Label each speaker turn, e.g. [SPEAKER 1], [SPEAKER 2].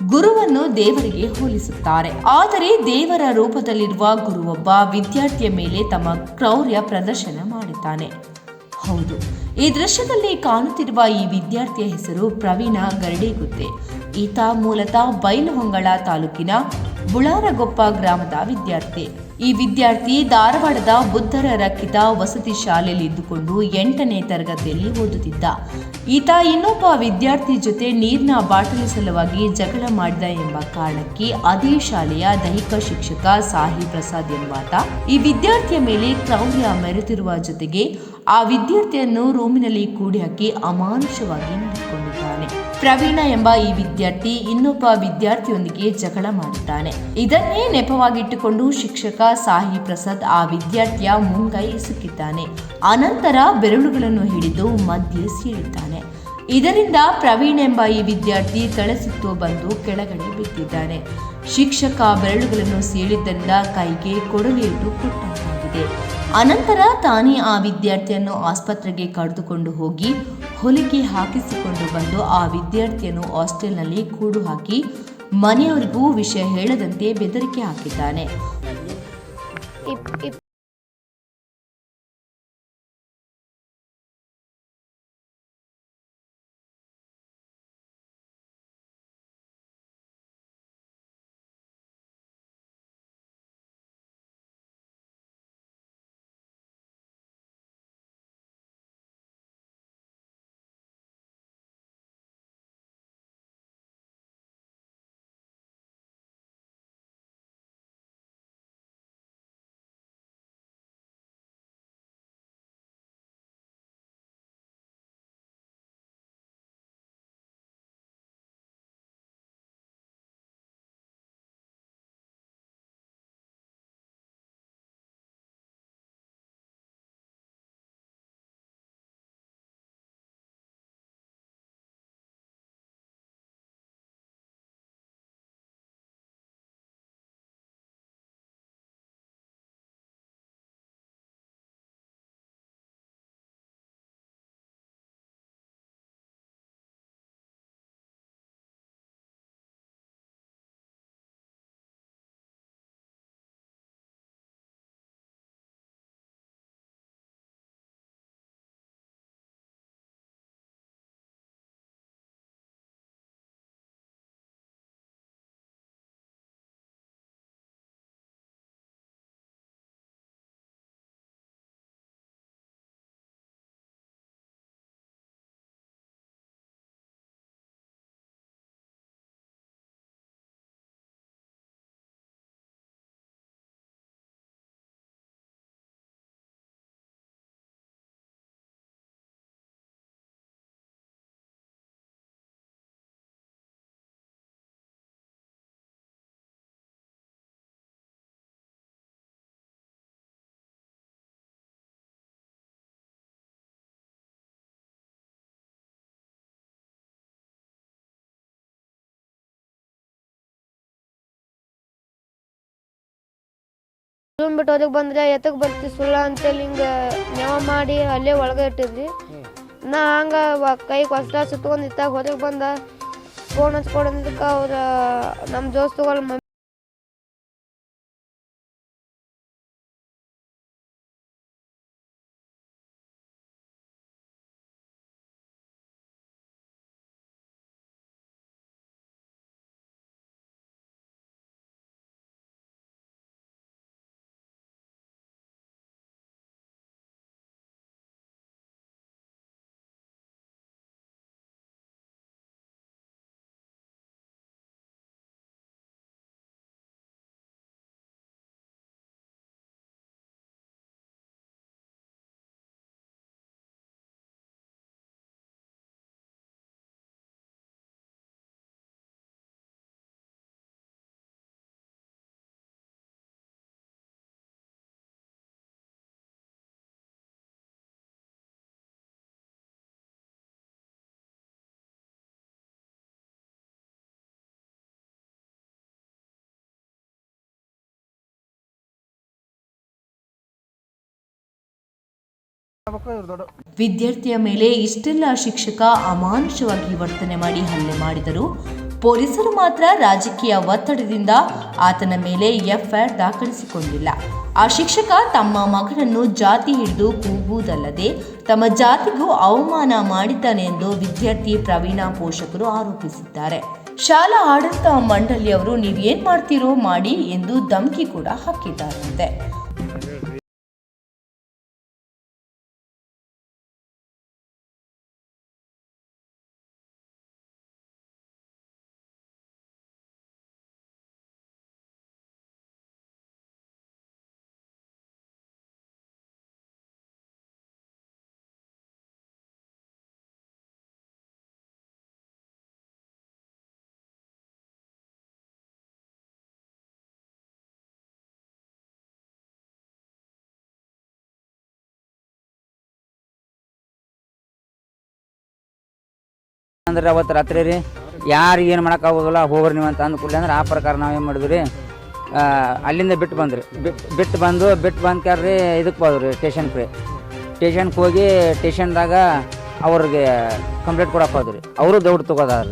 [SPEAKER 1] ಗುರುವನ್ನು ದೇವರಿಗೆ ಹೋಲಿಸುತ್ತಾರೆ. ಆದರೆ ದೇವರ ರೂಪದಲ್ಲಿರುವ ಗುರುವೊಬ್ಬ ವಿದ್ಯಾರ್ಥಿಯ ಮೇಲೆ ತಮ್ಮ ಕ್ರೌರ್ಯ ಪ್ರದರ್ಶನ ಮಾಡುತ್ತಾನೆ. ಹೌದು, ಈ ದೃಶ್ಯದಲ್ಲಿ ಕಾಣುತ್ತಿರುವ ಈ ವಿದ್ಯಾರ್ಥಿಯ ಹೆಸರು ಪ್ರವೀಣ ಗರಡಿಗುತ್ತೆ. ಈತ ಮೂಲತಃ ಬೈಲಹೊಂಗಳ ತಾಲೂಕಿನ ಬುಳಾರಗೊಪ್ಪ ಗ್ರಾಮದ ವಿದ್ಯಾರ್ಥಿ. ಈ ವಿದ್ಯಾರ್ಥಿ ಧಾರವಾಡದ ಬುದ್ಧರ ರಕ್ಕಿತ ವಸತಿ ಶಾಲೆಯಲ್ಲಿ ಇದ್ದುಕೊಂಡು ಎಂಟನೇ ತರಗತಿಯಲ್ಲಿ ಓದುತ್ತಿದ್ದ. ಈತ ಇನ್ನೊಬ್ಬ ವಿದ್ಯಾರ್ಥಿ ಜೊತೆ ನೀರಿನ ಬಾಟಲಿ ಸಲುವಾಗಿ ಜಗಳ ಮಾಡಿದ ಎಂಬ ಕಾರಣಕ್ಕೆ ಅದೇ ಶಾಲೆಯ ದೈಹಿಕ ಶಿಕ್ಷಕ ಸಾಹಿ ಪ್ರಸಾದ್ ಎಂಬಾತ ಈ ವಿದ್ಯಾರ್ಥಿಯ ಮೇಲೆ ಕ್ರೌರ್ಯ ಮೆರೆತಿರುವ ಜೊತೆಗೆ ಆ ವಿದ್ಯಾರ್ಥಿಯನ್ನು ರೂಮಿನಲ್ಲಿ ಕೂಡಿ ಹಾಕಿ ಅಮಾನುಷವಾಗಿ ನಡೆದುಕೊಂಡಿದ್ದಾನೆ ಪ್ರವೀಣ ಎಂಬ ಈ ವಿದ್ಯಾರ್ಥಿ ಇನ್ನೊಬ್ಬ ವಿದ್ಯಾರ್ಥಿಯೊಂದಿಗೆ ಜಗಳ ಮಾಡಿದ್ದಾನೆ. ಇದನ್ನೇ ನೆಪವಾಗಿಟ್ಟುಕೊಂಡು ಶಿಕ್ಷಕ ಸಾಹಿ ಪ್ರಸಾದ್ ಆ ವಿದ್ಯಾರ್ಥಿಯ ಮುಂಗೈ ಸಿಕ್ಕಿದ್ದಾನೆ ಅನಂತರ ಬೆರಳುಗಳನ್ನು ಹಿಡಿದು ಮಧ್ಯೆ ಸೀಳಿದ್ದಾನೆ. ಇದರಿಂದ ಪ್ರವೀಣ್ ಎಂಬ ಈ ವಿದ್ಯಾರ್ಥಿ ತಳಸಿತ್ತು ಬಂದು ಕೆಳಗಡೆ ಬಿದ್ದಿದ್ದಾನೆ. ಶಿಕ್ಷಕ ಬೆರಳುಗಳನ್ನು ಸೀಳಿದ್ದರಿಂದ ಕೈಗೆ ಕೊಡಲಿಟ್ಟು ಕೊಟ್ಟಂತಾಗಿದೆ ಅನಂತರ ತಾನೇ ಆ ವಿದ್ಯಾರ್ಥಿಯನ್ನು ಆಸ್ಪತ್ರೆಗೆ ಕರೆದುಕೊಂಡು ಹೋಗಿ ಹೊಲಿಗೆ ಹಾಕಿಸಿಕೊಂಡು ಬಂದು ಆ ವಿದ್ಯಾರ್ಥಿಯನ್ನು ಹಾಸ್ಟೆಲ್ನಲ್ಲಿ ಕೂಡು ಹಾಕಿ ಮನೆಯವರಿಗೂ ವಿಷಯ ಹೇಳದಂತೆ ಬೆದರಿಕೆ ಹಾಕಿದ್ದಾನೆ.
[SPEAKER 2] ಬಿಟ್ಟು ಅದಕ್ಕೆ ಬಂದ್ರೆ ಎತ್ತಕ್ ಬರ್ತಿ ಸುಳ್ಳ ಅಂತೇಳಿ ಹಿಂಗ ನೆವ ಮಾಡಿ ಅಲ್ಲೇ ಒಳಗೆ ಇಟ್ಟಿದ್ವಿ. ನಾ ಹಂಗ ಕೈ ಕಷ್ಟ ಸುತ್ಕೊಂಡು ಇತ್ತಾಗ ಹೊರಗೆ ಬಂದ ಫೋನ್ ಹಚ್ಕೊಡೋದಕ್ಕೆ ಅವ್ರ ನಮ್ಮ ದೋಸ್ತುಗಳು
[SPEAKER 1] ವಿದ್ಯಾರ್ಥಿಯ ಮೇಲೆ ಇಷ್ಟೆಲ್ಲ ಶಿಕ್ಷಕ ಅಮಾನುಷವಾಗಿ ವರ್ತನೆ ಮಾಡಿ ಹಲ್ಲೆ ಮಾಡಿದರು ಪೊಲೀಸರು ಮಾತ್ರ ರಾಜಕೀಯ ಒತ್ತಡದಿಂದ ಆತನ ಮೇಲೆ ಎಫ್ಐಆರ್ ದಾಖಲಿಸಿಕೊಂಡಿಲ್ಲ. ಆ ಶಿಕ್ಷಕ ತಮ್ಮ ಮಗನನ್ನು ಜಾತಿ ಹಿಡಿದು ಕೂಗುವುದಲ್ಲದೆ ತಮ್ಮ ಜಾತಿಗೂ ಅವಮಾನ ಮಾಡಿದ್ದಾನೆ ಎಂದು ವಿದ್ಯಾರ್ಥಿ ಪ್ರವೀಣ ಪೋಷಕರು ಆರೋಪಿಸಿದ್ದಾರೆ. ಶಾಲಾ ಆಡಳಿತ ಮಂಡಳಿಯವರು ನೀವೇನ್ ಮಾಡ್ತೀರೋ ಮಾಡಿ ಎಂದು ಧಮಕಿ ಕೂಡ ಹಾಕಿದ್ದಾರಂತೆ.
[SPEAKER 3] ಅಂದ್ರೆ ಅವತ್ತು ರಾತ್ರಿ ರೀ, ಯಾರು ಏನು ಮಾಡೋಕ್ಕಾಗೋದಿಲ್ಲ ಹೋಗ್ರಿ ನೀವು ಅಂತ ಅಂದ ಅಂದ್ರೆ ಆ ಪ್ರಕಾರ ನಾವು ಏನು ಮಾಡಿದ್ವಿ ರೀ ಅಲ್ಲಿಂದ ಬಿಟ್ಟು ಬಂದ್ರಿ. ಬಿಟ್ಟು ಬಂದು ಬಿಟ್ಟು ಬಂದು ಕ್ಯಾರ್ರಿ ಇದಕ್ಕೆ ಹೋದ್ರಿ ಸ್ಟೇಷನ್ಗೆ ರೀ ಸ್ಟೇಷನ್ಗೆ ಹೋಗಿ ಸ್ಟೇಷನ್ದಾಗ ಅವ್ರಿಗೆ ಕಂಪ್ಲೇಂಟ್ ಕೊಡಕ್ಕೆ ಹೋದ್ರಿ ಅವರು ದೌಡ್ ತಗೋದಾರ